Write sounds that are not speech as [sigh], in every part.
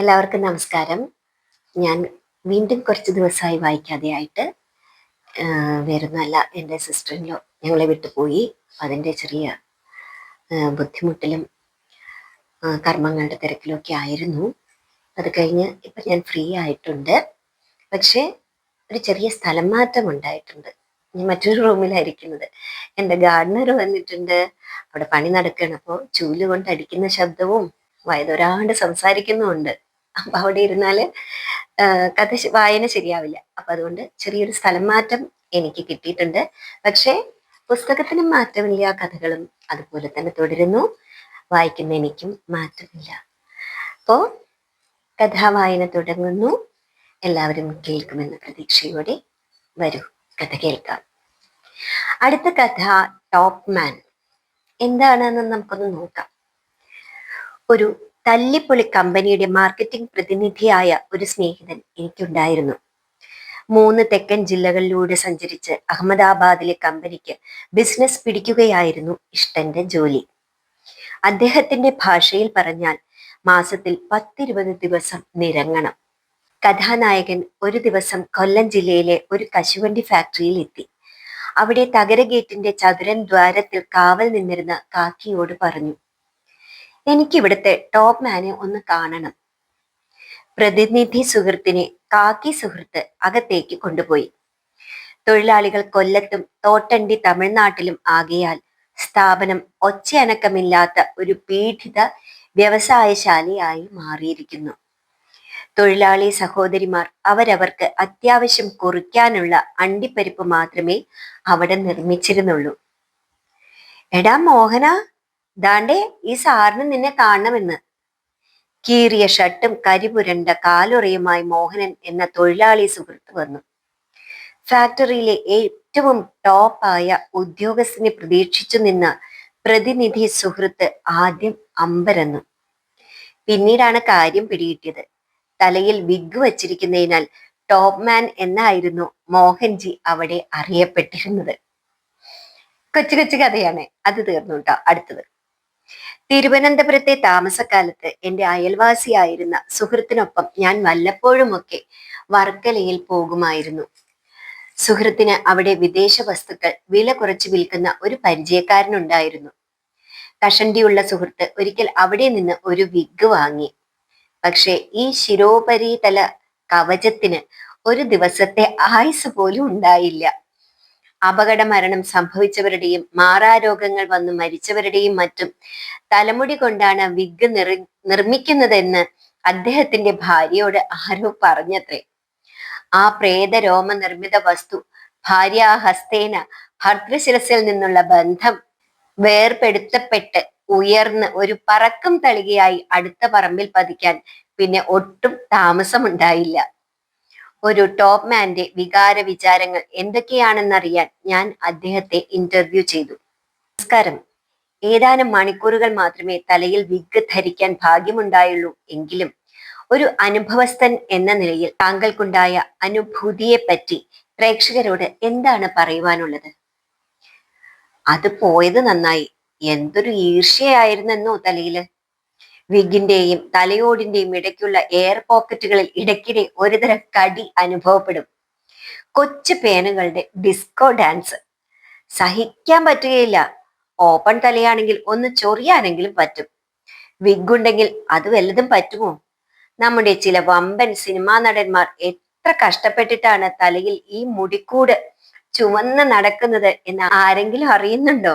എല്ലാവർക്കും നമസ്കാരം. ഞാൻ വീണ്ടും കുറച്ച് ദിവസമായി വായിക്കാതെയായിട്ട് വരുന്നല്ല എന്റെ സിസ്റ്ററിലോ ഞങ്ങളെ വിട്ടുപോയി. അതിന്റെ ചെറിയ ബുദ്ധിമുട്ടിലും കർമ്മങ്ങളുടെ തിരക്കിലൊക്കെ ആയിരുന്നു. അത് കഴിഞ്ഞ് ഇപ്പം ഞാൻ ഫ്രീ ആയിട്ടുണ്ട്. പക്ഷേ ഒരു ചെറിയ സ്ഥലം മാറ്റം ഉണ്ടായിട്ടുണ്ട്. ഞാൻ മറ്റൊരു റൂമിലായിരിക്കുന്നത്. എന്റെ ഗാർഡനർ വന്നിട്ടുണ്ട്. അവിടെ പണി അപ്പോൾ ചൂൽ കൊണ്ട് അടിക്കുന്ന ശബ്ദവും വയതൊരാണ്ട് സംസാരിക്കുന്നുമുണ്ട്. അപ്പൊ അവിടെ ഇരുന്നാൽ കഥ വായന ശരിയാവില്ല. അപ്പൊ അതുകൊണ്ട് ചെറിയൊരു സ്ഥലം മാറ്റം എനിക്ക് കിട്ടിയിട്ടുണ്ട്. പക്ഷേ പുസ്തകത്തിനും മാറ്റമില്ല കഥകളും അതുപോലെ തന്നെ തുടരുന്നു. വായിക്കുന്ന എനിക്കും മാറ്റമില്ല. അപ്പോ കഥാവായന തുടങ്ങുന്നു. എല്ലാവരും കേൾക്കുമെന്ന പ്രതീക്ഷയോടെ വരൂ. കഥ കേൾക്കാം. അടുത്ത കഥ ടോപ്പ് മാൻ എന്താണെന്ന് നമുക്കൊന്ന് നോക്കാം. ഒരു തല്ലിപ്പൊളി കമ്പനിയുടെ മാർക്കറ്റിംഗ് പ്രതിനിധിയായ ഒരു സ്നേഹിതൻ എനിക്കുണ്ടായിരുന്നു. മൂന്ന് തെക്കൻ ജില്ലകളിലൂടെ സഞ്ചരിച്ച് അഹമ്മദാബാദിലെ കമ്പനിക്ക് ബിസിനസ് പിടിക്കുകയായിരുന്നു ഇഷ്ടന്റെ ജോലി. അദ്ദേഹത്തിന്റെ ഭാഷയിൽ പറഞ്ഞാൽ മാസത്തിൽ പത്തിരുപത് ദിവസം നിരങ്ങണം. കഥാനായകൻ ഒരു ദിവസം കൊല്ലം ജില്ലയിലെ ഒരു കശുവണ്ടി ഫാക്ടറിയിൽ എത്തി. അവിടെ തകര ഗേറ്റിന്റെ ചതുരൻ ദ്വാരത്തിൽ കാവൽ നിന്നിരുന്ന കാക്കിയോട് പറഞ്ഞു എനിക്കിവിടുത്തെ ടോപ്പ് മാനെ ഒന്ന് കാണണം. പ്രതിനിധി സുഹൃത്തിനെ കാക്കി സുഹൃത്ത് അകത്തേക്ക് കൊണ്ടുപോയി. തൊഴിലാളികൾ കൊല്ലത്തും തോട്ടണ്ടി തമിഴ്നാട്ടിലും ആകയാൽ സ്ഥാപനം ഒച്ചയനക്കമില്ലാത്ത ഒരു പീഡിത വ്യവസായശാലയായി മാറിയിരിക്കുന്നു. തൊഴിലാളി സഹോദരിമാർ അവരവർക്ക് അത്യാവശ്യം കുറിക്കാനുള്ള അണ്ടിപ്പരിപ്പ് മാത്രമേ അവിടെ നിർമ്മിച്ചിരുന്നുള്ളൂ. എടാ മോഹന ദാണ്ടേ ഈ സാറിന് നിന്നെ കാണണമെന്ന്. കീറിയ ഷർട്ടും കരിപുരണ്ട കാലുറയുമായി മോഹനൻ എന്ന തൊഴിലാളി സുഹൃത്ത് വന്നു. ഫാക്ടറിയിലെ ഏറ്റവും ടോപ്പായ ഉദ്യോഗസ്ഥനെ പ്രതീക്ഷിച്ചു നിന്ന പ്രതിനിധി സുഹൃത്ത് ആദ്യം അമ്പരന്നു. പിന്നീടാണ് കാര്യം പിടികിട്ടിയത്. തലയിൽ വിഗ് വച്ചിരിക്കുന്നതിനാൽ ടോപ്പ് മാൻ എന്നായിരുന്നു മോഹൻജി അവിടെ അറിയപ്പെട്ടിരുന്നത്. കൊച്ചു കൊച്ചു കഥയാണ്. അത് തീർന്നു കേട്ടോ. അടുത്തത്. തിരുവനന്തപുരത്തെ താമസക്കാലത്ത് എന്റെ അയൽവാസിയായിരുന്ന സുഹൃത്തിനൊപ്പം ഞാൻ വല്ലപ്പോഴുമൊക്കെ വർക്കലയിൽ പോകുമായിരുന്നു. സുഹൃത്തിന് അവിടെ വിദേശ വസ്തുക്കൾ വില കുറച്ച് വിൽക്കുന്ന ഒരു പരിചയക്കാരനുണ്ടായിരുന്നു. കഷണ്ടിയുള്ള സുഹൃത്ത് ഒരിക്കൽ അവിടെ നിന്ന് ഒരു വിഗ് വാങ്ങി. പക്ഷേ ഈ ശിരോപരിതല കവചത്തിന് ഒരു ദിവസത്തെ ആയുസ് പോലും ഉണ്ടായില്ല. അപകട മരണം സംഭവിച്ചവരുടെയും മാറാരോഗങ്ങൾ വന്ന് മരിച്ചവരുടെയും മറ്റും തലമുടി കൊണ്ടാണ് വിഗ് നിർ നിർമ്മിക്കുന്നതെന്ന് അദ്ദേഹത്തിന്റെ ഭാര്യയോട് ആരോ പറഞ്ഞത്രേ. ആ പ്രേതരോമ നിർമ്മിത വസ്തു ഭാര്യാഹസ്തേന ഭർത്തൃശിരസിൽ നിന്നുള്ള ബന്ധം വേർപെടുത്തപ്പെട്ട് ഉയർന്ന് ഒരു പറക്കും തളികയായി അടുത്ത പറമ്പിൽ പതിക്കാൻ പിന്നെ ഒട്ടും താമസമുണ്ടായില്ല. ഒരു ടോപ്പ് മാന്റെ വികാര വിചാരങ്ങൾ എന്തൊക്കെയാണെന്നറിയാൻ ഞാൻ അദ്ദേഹത്തെ ഇന്റർവ്യൂ ചെയ്തു. നമസ്കാരം. ഏതാനും മണിക്കൂറുകൾ മാത്രമേ തലയിൽ വിഗ് ധരിക്കാൻ ഭാഗ്യമുണ്ടായുള്ളൂ എങ്കിലും ഒരു അനുഭവസ്ഥൻ എന്ന നിലയിൽ താങ്കൾക്കുണ്ടായ അനുഭൂതിയെ പറ്റി പ്രേക്ഷകരോട് എന്താണ് പറയുവാനുള്ളത്? അത് പോയത് നന്നായി. എന്തൊരു ഈർഷ്യയായിരുന്നെന്നോ തലയിൽ? വിഗിന്റെയും തലയോടിന്റെയും ഇടയ്ക്കുള്ള എയർ പോക്കറ്റുകളിൽ ഇടയ്ക്കിടെ ഒരുതരം കടി അനുഭവപ്പെടും. കൊച്ചു പേനുകളുടെ ഡിസ്കോ ഡാൻസ് സഹിക്കാൻ പറ്റുകയില്ല. ഓപ്പൺ തലയാണെങ്കിൽ ഒന്ന് ചൊറിയാനെങ്കിലും പറ്റും. വിഗുണ്ടെങ്കിൽ അത് വല്ലതും പറ്റുമോ? നമ്മുടെ ചില വമ്പൻ സിനിമാ നടന്മാർ എത്ര കഷ്ടപ്പെട്ടിട്ടാണ് തലയിൽ ഈ മുടിക്കൂട് ചുവന്ന് നടക്കുന്നത് എന്ന് ആരെങ്കിലും അറിയുന്നുണ്ടോ?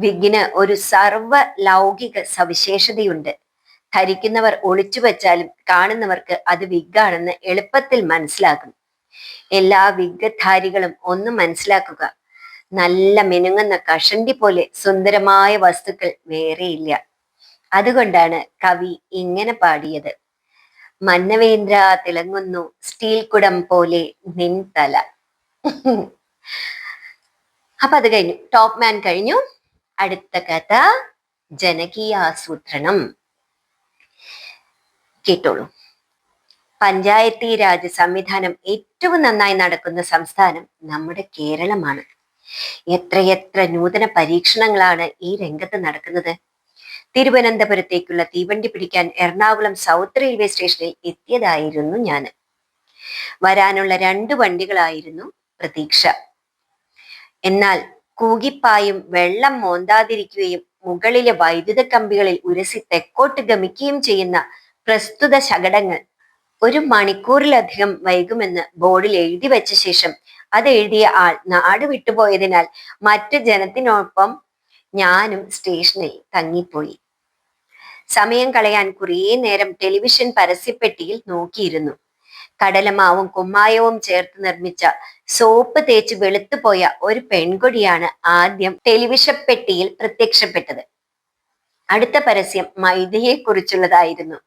വിഗിന് ഒരു സർവ ലൗകിക സവിശേഷതയുണ്ട്. ധരിക്കുന്നവർ ഒളിച്ചു വെച്ചാലും കാണുന്നവർക്ക് അത് വിഗാണെന്ന് എളുപ്പത്തിൽ മനസ്സിലാകും. എല്ലാ വിഗ്ധാരികളും ഒന്ന് മനസ്സിലാക്കുക. നല്ല മിനുങ്ങുന്ന കഷണ്ടി പോലെ സുന്ദരമായ വസ്തുക്കൾ വേറെയില്ല. അതുകൊണ്ടാണ് കവി ഇങ്ങനെ പാടിയത്. മന്നവേന്ദ്ര തിളങ്ങുന്നു സ്റ്റീൽ കുടം പോലെ നിൻ തല. [laughs] അപ്പൊ അത് കഴിഞ്ഞു. ടോപ്പ് മാൻ കഴിഞ്ഞു. അടുത്ത കഥ ജനകീയാസൂത്രണം. കേട്ടോളൂ. പഞ്ചായത്തി രാജ് സംവിധാനം ഏറ്റവും നന്നായി നടക്കുന്ന സംസ്ഥാനം നമ്മുടെ കേരളമാണ്. എത്രയെത്ര നൂതന പരീക്ഷണങ്ങളാണ് ഈ രംഗത്ത് നടക്കുന്നത്. തിരുവനന്തപുരത്തേക്കുള്ള തീവണ്ടി പിടിക്കാൻ എറണാകുളം സൗത്ത് റെയിൽവേ സ്റ്റേഷനിൽ എത്തിയതായിരുന്നു ഞാൻ. വരാനുള്ള രണ്ട് വണ്ടികളായിരുന്നു പ്രതീക്ഷ. എന്നാൽ കൂകിപ്പായും വെള്ളം മോന്താതിരിക്കുകയും മുകളിലെ വൈദ്യുത കമ്പികളിൽ ഉരസി തെക്കോട്ട് ഗമിക്കുകയും ചെയ്യുന്ന പ്രസ്തുത ശകടങ്ങൾ. ഒരു മണിക്കൂറിലധികം വൈകുമെന്ന് ബോർഡിൽ എഴുതി വെച്ച ശേഷം അത് എഴുതിയ ആൾ നാട് വിട്ടുപോയതിനാൽ മറ്റു ജനത്തിനൊപ്പം ഞാനും സ്റ്റേഷനിൽ തങ്ങിപ്പോയി. സമയം കളയാൻ കുറേ നേരം ടെലിവിഷൻ പരസ്യപ്പെട്ടിയിൽ നോക്കിയിരുന്നു. കടലമാവും കുമ്മായവും ചേർത്ത് നിർമ്മിച്ച സോപ്പ് തേച്ച് വെളുത്തുപോയ ഒരു പെൺകുടിയാണ് ആദ്യം ടെലിവിഷൻ പെട്ടിയിൽ പ്രത്യക്ഷപ്പെട്ടത്. അടുത്ത പരസ്യം മൈദയെ കുറിച്ചുള്ളതായിരുന്നു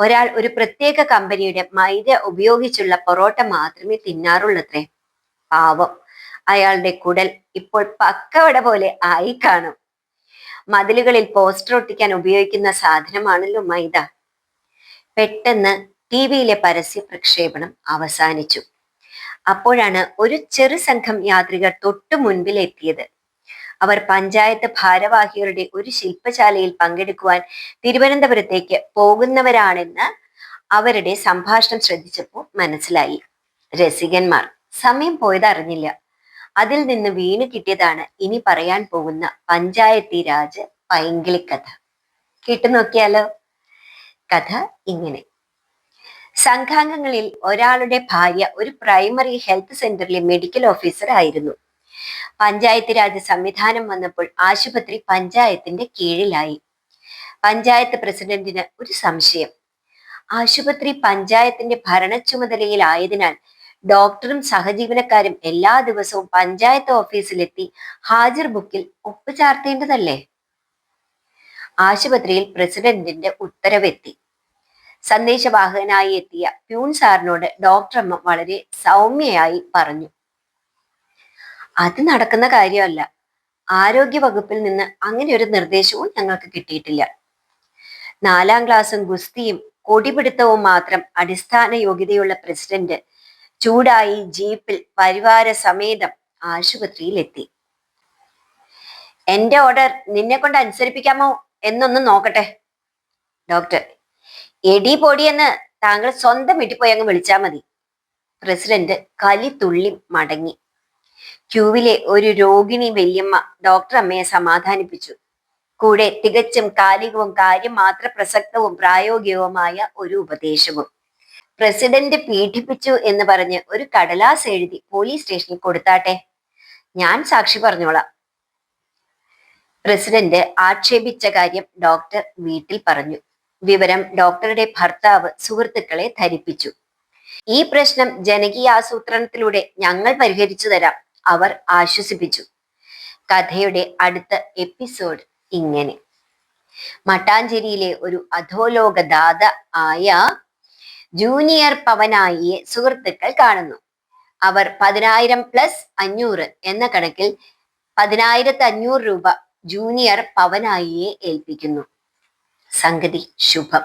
ഒരാൾ ഒരു പ്രത്യേക കമ്പനിയുടെ മൈദ ഉപയോഗിച്ചുള്ള പൊറോട്ട മാത്രമേ തിന്നാറുള്ളത്രേ. പാവം. അയാളുടെ കുടൽ ഇപ്പോൾ പക്കവട പോലെ ആയി കാണും മതിലുകളിൽ പോസ്റ്റർ ഒട്ടിക്കാൻ ഉപയോഗിക്കുന്ന സാധനമാണല്ലോ മൈദ. പെട്ടെന്ന് ടി വിയിലെ പരസ്യ പ്രക്ഷേപണം അവസാനിച്ചു. അപ്പോഴാണ് ഒരു ചെറു സംഘം യാത്രികർ തൊട്ടു മുൻപിൽ എത്തിയത്. അവർ പഞ്ചായത്ത് ഭാരവാഹികളുടെ ഒരു ശില്പശാലയിൽ പങ്കെടുക്കുവാൻ തിരുവനന്തപുരത്തേക്ക് പോകുന്നവരാണെന്ന് അവരുടെ സംഭാഷണം ശ്രദ്ധിച്ചപ്പോൾ മനസ്സിലായി. രസികന്മാർ സമയം പോയത് അറിഞ്ഞില്ല. അതിൽ നിന്ന് വീണു കിട്ടിയതാണ് ഇനി പറയാൻ പോകുന്ന പഞ്ചായത്തി രാജ് പൈങ്കിളിക്കഥ. കേട്ടു നോക്കിയാലോ? കഥ ഇങ്ങനെ. സംഘാംഗങ്ങളിൽ ഒരാളുടെ ഭാര്യ ഒരു പ്രൈമറി ഹെൽത്ത് സെന്ററിലെ മെഡിക്കൽ ഓഫീസർ ആയിരുന്നു. പഞ്ചായത്ത് രാജ് സംവിധാനം വന്നപ്പോൾ ആശുപത്രി പഞ്ചായത്തിന്റെ കീഴിലായി. പഞ്ചായത്ത് പ്രസിഡന്റിന് ഒരു സംശയം. ആശുപത്രി പഞ്ചായത്തിന്റെ ഭരണ ചുമതലയിലായതിനാൽ ഡോക്ടറും സഹജീവനക്കാരും എല്ലാ ദിവസവും പഞ്ചായത്ത് ഓഫീസിലെത്തി ഹാജർ ബുക്കിൽ ഒപ്പുചാർത്തേണ്ടതല്ലേ? ആശുപത്രിയിൽ പ്രസിഡന്റിന്റെ ഉത്തരവെത്തി. സന്ദേശവാഹകനായി എത്തിയ പ്യൂൺ സാറിനോട് ഡോക്ടറമ്മ വളരെ സൗമ്യയായി പറഞ്ഞു. അത് നടക്കുന്ന കാര്യമല്ല. ആരോഗ്യ വകുപ്പിൽ നിന്ന് അങ്ങനെ ഒരു നിർദ്ദേശവും ഞങ്ങൾക്ക് കിട്ടിയിട്ടില്ല. നാലാം ക്ലാസ്സും ഗുസ്തിയും കൊടിപിടുത്തവും മാത്രം അടിസ്ഥാന യോഗ്യതയുള്ള പ്രസിഡന്റ് ചൂടായി ജീപ്പിൽ പരിവാര സമേതം ആശുപത്രിയിലെത്തി. എന്റെ ഓർഡർ നിന്നെ കൊണ്ട് അനുസരിപ്പിക്കാമോ എന്നൊന്ന് നോക്കട്ടെ ഡോക്ടർ എടി പൊടിയെന്ന് താങ്കൾ സ്വന്തം വീട്ടിൽ പോയി അങ്ങ് വിളിച്ചാൽ മതി. പ്രസിഡന്റ് കലി തുള്ളി മടങ്ങി. ക്യൂവിലെ ഒരു രോഗിണി വല്യമ്മ ഡോക്ടർ അമ്മയെ സമാധാനിപ്പിച്ചു. കൂടെ തികച്ചും കാലികവും കാര്യം മാത്ര പ്രസക്തവും പ്രായോഗികവുമായ ഒരു ഉപദേശവും. പ്രസിഡന്റ് പീഡിപ്പിച്ചു എന്ന് പറഞ്ഞ് ഒരു കടലാസ് എഴുതി പോലീസ് സ്റ്റേഷനിൽ കൊടുത്താട്ടെ? ഞാൻ സാക്ഷി പറഞ്ഞോളാം. പ്രസിഡന്റ് ആക്ഷേപിച്ച കാര്യം ഡോക്ടർ വീട്ടിൽ പറഞ്ഞു. വിവരം ഡോക്ടറുടെ ഭർത്താവ് സുഹൃത്തുക്കളെ ധരിപ്പിച്ചു. ഈ പ്രശ്നം ജനകീയ ആസൂത്രണത്തിലൂടെ ഞങ്ങൾ പരിഹരിച്ചു തരാം അവർ ആശ്വസിപ്പിച്ചു. കഥയുടെ അടുത്ത എപ്പിസോഡ് ഇങ്ങനെ. മട്ടാഞ്ചേരിയിലെ ഒരു അധോലോക ദാത ആയ ജൂനിയർ പവനായിയെ സുഹൃത്തുക്കൾ കാണുന്നു. അവർ പതിനായിരം പ്ലസ് അഞ്ഞൂറ് എന്ന കണക്കിൽ പതിനായിരത്തി അഞ്ഞൂറ് രൂപ ജൂനിയർ പവനായിയെ ഏൽപ്പിക്കുന്നു. സംഗതി ശുഭം.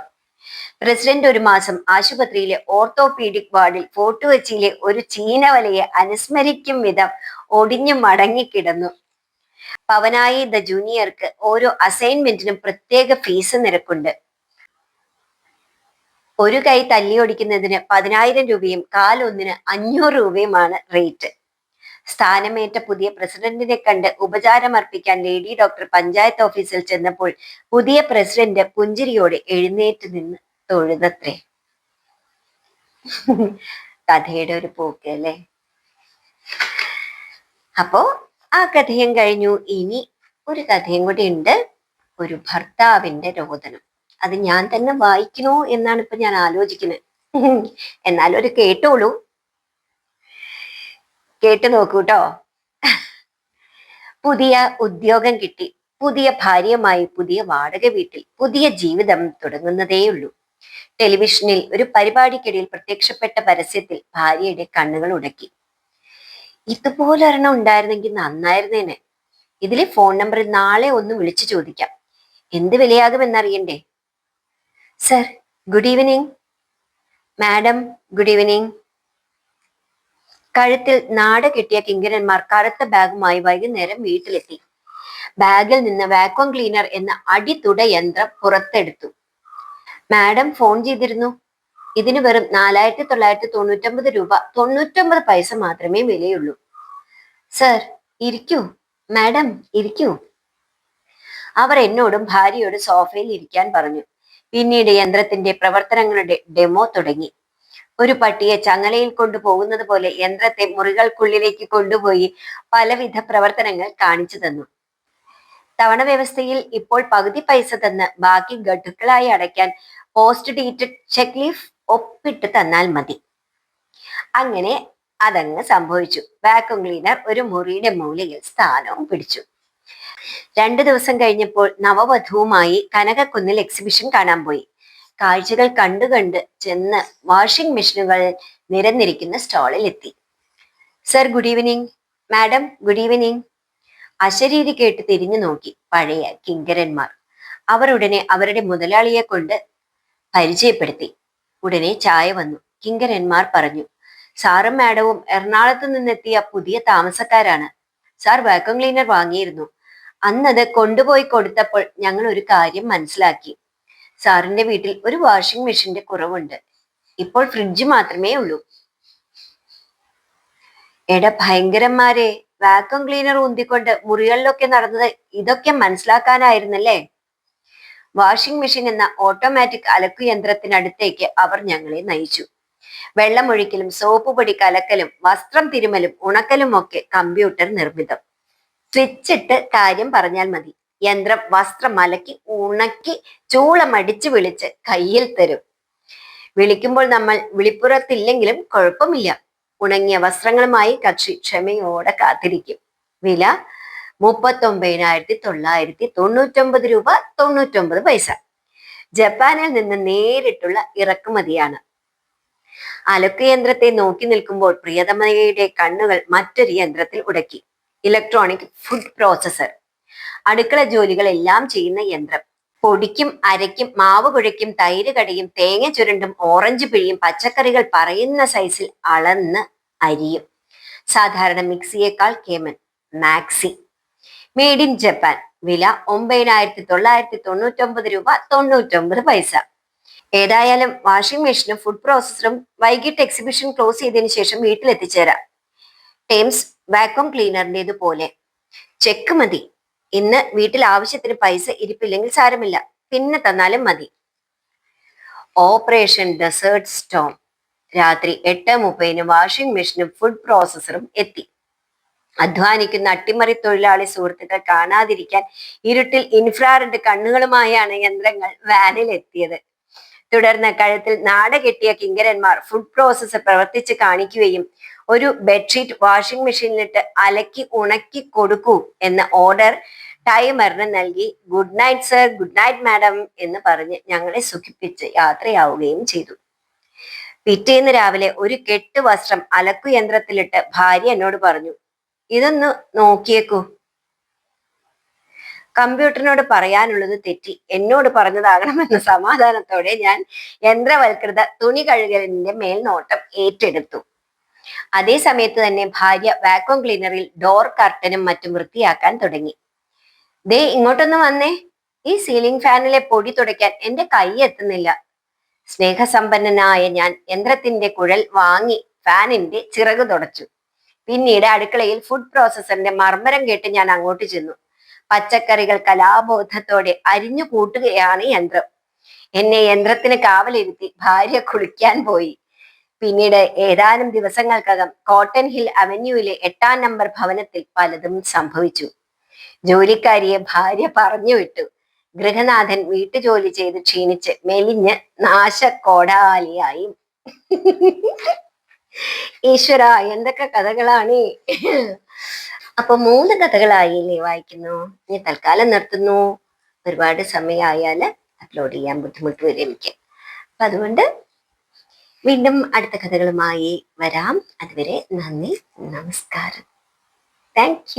പ്രസിഡന്റ് ഒരു മാസം ആശുപത്രിയിലെ ഓർത്തോപീഡിക് വാർഡിൽ ഫോർട്ട് കൊച്ചിയിലെ ഒരു ചീനവലയെ അനുസ്മരിക്കും വിധം ഒടിഞ്ഞു മടങ്ങിക്കിടന്നു. പവനായി ദ ജൂനിയർക്ക് ഓരോ അസൈൻമെന്റിനും പ്രത്യേക ഫീസ് നിരക്കുണ്ട്. ഒരു കൈ തല്ലിയൊടിക്കുന്നതിന് പതിനായിരം രൂപയും കാലൊന്നിന് അഞ്ഞൂറ് രൂപയുമാണ് റേറ്റ്. സ്ഥാനമേറ്റ പുതിയ പ്രസിഡന്റിനെ കണ്ട് ഉപചാരമർപ്പിക്കാൻ ലേഡി ഡോക്ടർ പഞ്ചായത്ത് ഓഫീസിൽ ചെന്നപ്പോൾ പുതിയ പ്രസിഡന്റ് പുഞ്ചിരിയോടെ എഴുന്നേറ്റ് നിന്ന് തൊഴുതത്രേ. കഥയുടെ ഒരു പോക്ക് അല്ലേ? അപ്പോ ആ കഥയും കഴിഞ്ഞു. ഇനി ഒരു കഥയും കൂടി ഉണ്ട്. ഒരു ഭർത്താവിന്റെ രോദനം. അത് ഞാൻ തന്നെ വായിക്കണോ എന്നാണ് ഇപ്പൊ ഞാൻ ആലോചിക്കുന്നത്. [laughs] എന്നാലും ഒരു കേട്ടോളൂ. കേട്ടു നോക്കൂട്ടോ. പുതിയ ഉദ്യോഗം കിട്ടി. പുതിയ ഭാര്യയുമായി പുതിയ വാടക വീട്ടിൽ പുതിയ ജീവിതം തുടങ്ങുന്നതേയുള്ളൂ. ടെലിവിഷനിൽ ഒരു പരിപാടിക്കിടയിൽ പ്രത്യക്ഷപ്പെട്ട പരസ്യത്തിൽ ഭാര്യയുടെ കണ്ണുകൾ ഉടക്കി. ഇതുപോലെ ഒരെണ്ണം ഉണ്ടായിരുന്നെങ്കിൽ നന്നായിരുന്നേനെ. ഇതിലെ ഫോൺ നമ്പർ നാളെ ഒന്ന് വിളിച്ചു ചോദിക്കാം. എന്ത് വിലയാകുമെന്നറിയണ്ടേ? Sir good evening. Madam good evening. കഴുത്തിൽ നാട കെട്ടിയ കിങ്കരന്മാർ കറുത്ത ബാഗുമായി വൈകുന്നേരം വീട്ടിലെത്തി. ബാഗിൽ നിന്ന് വാക്വം ക്ലീനർ എന്ന അടിതുട യന്ത്രം പുറത്തെടുത്തു. മാഡം ഫോൺ ചെയ്തിരുന്നു. ഇതിന് വെറും നാലായിരത്തി തൊള്ളായിരത്തി തൊണ്ണൂറ്റൊമ്പത് രൂപ തൊണ്ണൂറ്റൊമ്പത് പൈസ മാത്രമേ വിലയുള്ളൂ. സർ ഇരിക്കൂ. മാഡം ഇരിക്കൂ. അവർ എന്നോടും ഭാര്യയോടും സോഫയിൽ ഇരിക്കാൻ പറഞ്ഞു. പിന്നീട് യന്ത്രത്തിന്റെ പ്രവർത്തനങ്ങളുടെ ഡെമോ തുടങ്ങി. ഒരു പട്ടിയെ ചങ്ങലയിൽ കൊണ്ടുപോകുന്നത് പോലെ യന്ത്രത്തെ മുറികൾക്കുള്ളിലേക്ക് കൊണ്ടുപോയി പലവിധ പ്രവർത്തനങ്ങൾ കാണിച്ചു തന്നു. തവണ വ്യവസ്ഥയിൽ ഇപ്പോൾ പകുതി പൈസ തന്ന് ബാക്കി ഗഡുക്കളായി അടയ്ക്കാൻ പോസ്റ്റ് ഡേറ്റഡ് ചെക്ക് ലീഫ് ഒപ്പിട്ട് തന്നാൽ മതി. അങ്ങനെ അതങ്ങ് സംഭവിച്ചു. വാക്യൂം ക്ലീനർ ഒരു മുറിയുടെ മൂലയിൽ സ്ഥാനവും പിടിച്ചു. രണ്ടു ദിവസം കഴിഞ്ഞപ്പോൾ നവവധുവുമായി കനകക്കുന്നിൽ എക്സിബിഷൻ കാണാൻ പോയി. കാഴ്ചകൾ കണ്ടു കണ്ട് ചെന്ന് വാഷിംഗ് മെഷീനുകൾ നിരന്നിരിക്കുന്ന സ്റ്റാളിൽ എത്തി. Sir good evening madam good evening അശരീരി കേട്ട് തിരിഞ്ഞു നോക്കി പഴയ കിങ്കരന്മാർ. അവർ ഉടനെ അവരുടെ മുതലാളിയെ കൊണ്ട് പരിചയപ്പെടുത്തി. ഉടനെ ചായ വന്നു. കിങ്കരന്മാർ പറഞ്ഞു സാറും മാഡവും എറണാകുളത്ത് നിന്നെത്തിയ പുതിയ താമസക്കാരാണ്. സാർ വാക്വം ക്ലീനർ വാങ്ങിയിരുന്നു. അന്നത് കൊണ്ടുപോയി കൊടുത്തപ്പോൾ ഞങ്ങൾ ഒരു കാര്യം മനസ്സിലാക്കി. സാറിന്റെ വീട്ടിൽ ഒരു വാഷിംഗ് മെഷീന്റെ കുറവുണ്ട്. ഇപ്പോൾ ഫ്രിഡ്ജ് മാത്രമേ ഉള്ളൂ. എട ഭയങ്കരന്മാരെ വാക്വം ക്ലീനർ ഊന്തിക്കൊണ്ട് മുറികളിലൊക്കെ നടന്നത് ഇതൊക്കെ മനസ്സിലാക്കാനായിരുന്നല്ലേ? വാഷിംഗ് മെഷീൻ എന്ന ഓട്ടോമാറ്റിക് അലക്കു യന്ത്രത്തിനടുത്തേക്ക് അവർ ഞങ്ങളെ നയിച്ചു. വെള്ളമൊഴിക്കലും സോപ്പ് പൊടി കലക്കലും വസ്ത്രം തിരുമലും ഉണക്കലും ഒക്കെ കമ്പ്യൂട്ടർ നിർമ്മിതം. സ്വിച്ചിട്ട് കാര്യം പറഞ്ഞാൽ മതി. യന്ത്രം വസ്ത്രം അലക്കി ഉണക്കി ചൂളമടിച്ച് വിളിച്ച് കയ്യിൽ തരും. വിളിക്കുമ്പോൾ നമ്മൾ വിളിപ്പുറത്തില്ലെങ്കിലും കുഴപ്പമില്ല. ഉണങ്ങിയ വസ്ത്രങ്ങളുമായി കക്ഷി ക്ഷമയോടെ കാത്തിരിക്കും. വില മുപ്പത്തൊമ്പതിനായിരത്തി തൊള്ളായിരത്തി തൊണ്ണൂറ്റൊമ്പത് രൂപ തൊണ്ണൂറ്റൊമ്പത് പൈസ. ജപ്പാനിൽ നിന്ന് നേരിട്ടുള്ള ഇറക്കുമതിയാണ്. അലക്ക് യന്ത്രത്തെ നോക്കി നിൽക്കുമ്പോൾ പ്രിയതമയുടെ കണ്ണുകൾ മറ്റൊരു യന്ത്രത്തിൽ ഉടക്കി. ഇലക്ട്രോണിക് ഫുഡ് പ്രോസസർ അടുക്കള ജോലികളെല്ലാം ചെയ്യുന്ന യന്ത്രം. പൊടിക്കും അരയ്ക്കും മാവ് കുഴയ്ക്കും തൈര് കടിയും തേങ്ങ ചുരണ്ടും ഓറഞ്ച് പിഴിയും പച്ചക്കറികൾ പറയുന്ന സൈസിൽ അളന്ന് അരിയും. സാധാരണ മിക്സിയേക്കാൾ കേമൻ മാക്സി. മെയ്ഡ് ഇൻ ജപ്പാൻ വില ഒമ്പതിനായിരത്തി തൊള്ളായിരത്തി തൊണ്ണൂറ്റൊമ്പത് രൂപ തൊണ്ണൂറ്റൊമ്പത് പൈസ. ഏതായാലും വാഷിംഗ് മെഷീനും ഫുഡ് പ്രോസസ്സറും വൈകിട്ട് എക്സിബിഷൻ ക്ലോസ് ചെയ്തതിനു ശേഷം വീട്ടിലെത്തിച്ചേരാം. ടേംസ് വാക്വം ക്ലീനറിന്റെത് പോലെ ചെക്ക് മതി. ഇന്ന് വീട്ടിൽ ആവശ്യത്തിന് പൈസ ഇരിപ്പില്ലെങ്കിൽ സാരമില്ല. പിന്നെ തന്നാലും മതി. Operation Desert Storm. രാത്രി എട്ട് മുപ്പതിന് വാഷിംഗ് മെഷീനും ഫുഡ് പ്രോസസറും എത്തി. അധ്വാനിക്കുന്ന അട്ടിമറി തൊഴിലാളി സുഹൃത്തുക്കൾ കാണാതിരിക്കാൻ ഇരുട്ടിൽ ഇൻഫ്രാറെഡ് കണ്ണുകളുമായാണ് യന്ത്രങ്ങൾ വാനിൽ എത്തിയത് തുടർന്ന് കഴുത്തിൽ നാട കെട്ടിയ കിങ്കരന്മാർ ഫുഡ് പ്രോസസ്സർ പ്രവർത്തിച്ച് കാണിക്കുകയും ഒരു ബെഡ്ഷീറ്റ് വാഷിംഗ് മെഷീനിലിട്ട് അലക്കി ഉണക്കി കൊടുക്കൂ എന്ന ഓർഡർ ടൈമറിന് നൽകി. Good night sir good night madam എന്ന് പറഞ്ഞ് ഞങ്ങളെ സുഖിപ്പിച്ച് യാത്രയാവുകയും ചെയ്തു. പിറ്റേന്ന് രാവിലെ ഒരു കെട്ട് വസ്ത്രം അലക്കു യന്ത്രത്തിലിട്ട് ഭാര്യ എന്നോട് പറഞ്ഞു ഇതൊന്ന് നോക്കിയേക്കൂ. കമ്പ്യൂട്ടറിനോട് പറയാനുള്ളത് തെറ്റി. എന്നോട് പറഞ്ഞതാകണമെന്ന സമാധാനത്തോടെ ഞാൻ യന്ത്രവൽകൃത തുണി കഴുകലിന്റെ മേൽനോട്ടം ഏറ്റെടുത്തു. അതേ സമയത്ത് തന്നെ ഭാര്യ വാക്വം ക്ലീനറിൽ ഡോർ കർട്ടനും മറ്റും വൃത്തിയാക്കാൻ തുടങ്ങി. ദേ ഇങ്ങോട്ടൊന്ന് വന്നേ. ഈ സീലിംഗ് ഫാനിലെ പൊടി തുടയ്ക്കാൻ എന്റെ കൈ എത്തുന്നില്ല. സ്നേഹസമ്പന്നനായ ഞാൻ യന്ത്രത്തിന്റെ കുഴൽ വാങ്ങി ഫാനിന്റെ ചിറക് തുടച്ചു. പിന്നീട് അടുക്കളയിൽ ഫുഡ് പ്രോസസറിന്റെ മർമ്മരം കേട്ട് ഞാൻ അങ്ങോട്ട് ചെന്നു. പച്ചക്കറികൾ കലാബോധത്തോടെ അരിഞ്ഞു കൂട്ടുകയാണ് യന്ത്രം. എന്നെ യന്ത്രത്തിന് കാവലിരുത്തി ഭാര്യ കുളിക്കാൻ പോയി. പിന്നീട് ഏതാനും ദിവസങ്ങൾക്കകം കോട്ടൺ ഹിൽ അവന്യൂവിലെ എട്ടാം നമ്പർ ഭവനത്തിൽ പലതും സംഭവിച്ചു. ജോലിക്കാരിയെ ഭാര്യ പറഞ്ഞു വിട്ടു. ഗൃഹനാഥൻ വീട്ടുജോലി ചെയ്ത് ക്ഷീണിച്ച് മെലിഞ്ഞ് നാശക്കോടാലിയായി ഈശ്വര എന്തൊക്കെ കഥകളാണ് അപ്പൊ മൂന്ന് കഥകളായില്ലേ വായിക്കുന്നു? ഇനി തൽക്കാലം നിർത്തുന്നു. ഒരുപാട് സമയമായാൽ അപ്ലോഡ് ചെയ്യാൻ ബുദ്ധിമുട്ട് വരും എനിക്ക്. അപ്പൊ അതുകൊണ്ട് വീണ്ടും അടുത്ത കഥകളുമായി വരാം. അതുവരെ നന്ദി നമസ്കാരം. താങ്ക്